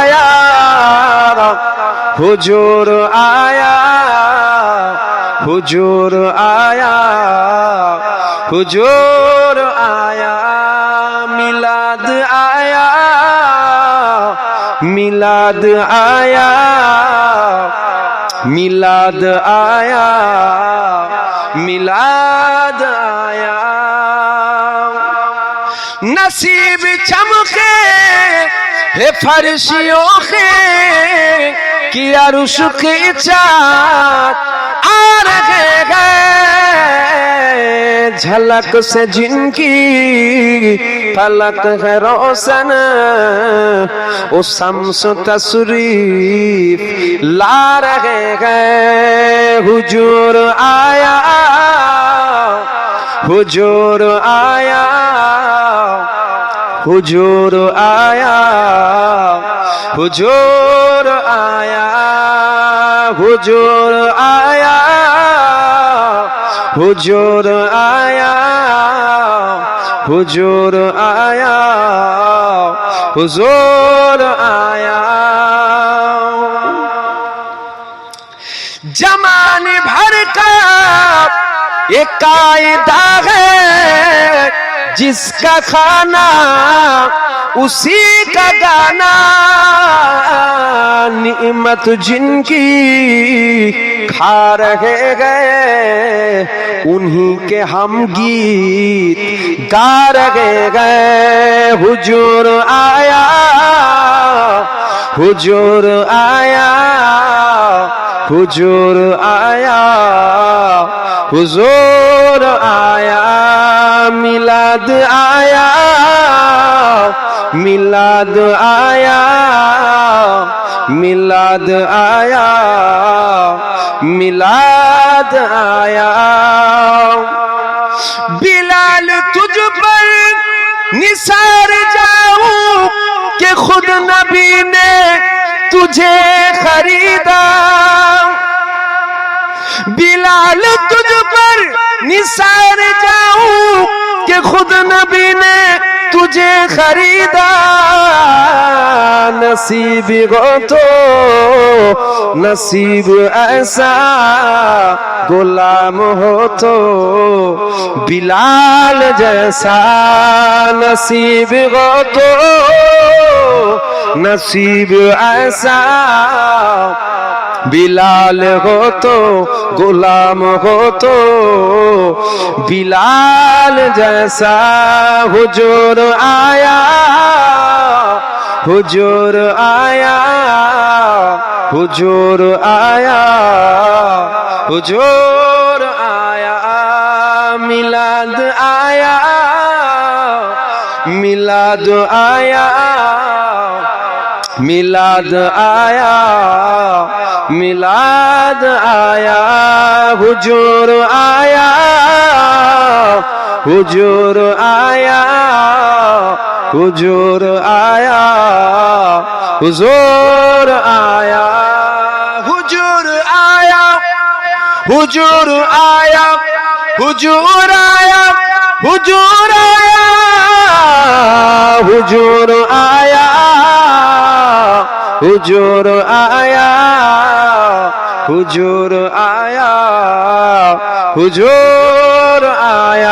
আয়া, হুজুর আয়া হুজুর আয়া হুজুর আয়া, মিলাদ আয়া মিলাদ আয়া মিলাদ আয়া মিলাদ আয়া। নসিব চমকে হে ফারসিও খে কি আর সুখে চাঁদ আর হে झलक से जिनकी फलक है रोशन ओ शम्स तशरीफ ला रहे गए हुजूर आया हुजूर आया হুজুর আয়া হুজুর আয়া হুজুর আয়া হুজুর আয়া হুজুর আয়া হুজুর আয়া। জমান ভরকা, একাই দাগে जिसका खाना, उसी का गाना। निमत जिनकी खा रहे गए, उन्हीं के हम गीत गा रहे गए। हुजूर आया हुजूर आया। হুজুর আয়া হুজুর আয়া, মিলাদ আয়া মিলাদ আয়া মিলাদ আয়া মিলাদ আয়া। বিলাল তুঝ পর নিসার যাও, কে খুদ নবী ने तुझे खरीदा बिलाल तुझ पर निसार जाऊं कि खुद नबी ने तुझे खरीदा नसीब हो तो नसीब ऐसा गुलाम हो तो बिलाल जैसा नसीब हो तो नसीब ऐसा বিলাল হতো, গোলাম হতো। বিলাল জैसा হুজুর আয়া হুজুর আয়া হুজুর আয়া হুজুর আয়া, মিলাদ আয়া মিলাদ আয়া। মিলাদ আয়া মিলাদ আয়া, হুজুর আয়া হুজুর আয়া হুজুর আয়া হুজুর আয়া হুজুর আয়া হুজুর আয়া হুজুর আয়া হুজুর আয়া হুজুর আয়া হুজুর আয়া হুজুর আয়া হুজুর আয়া।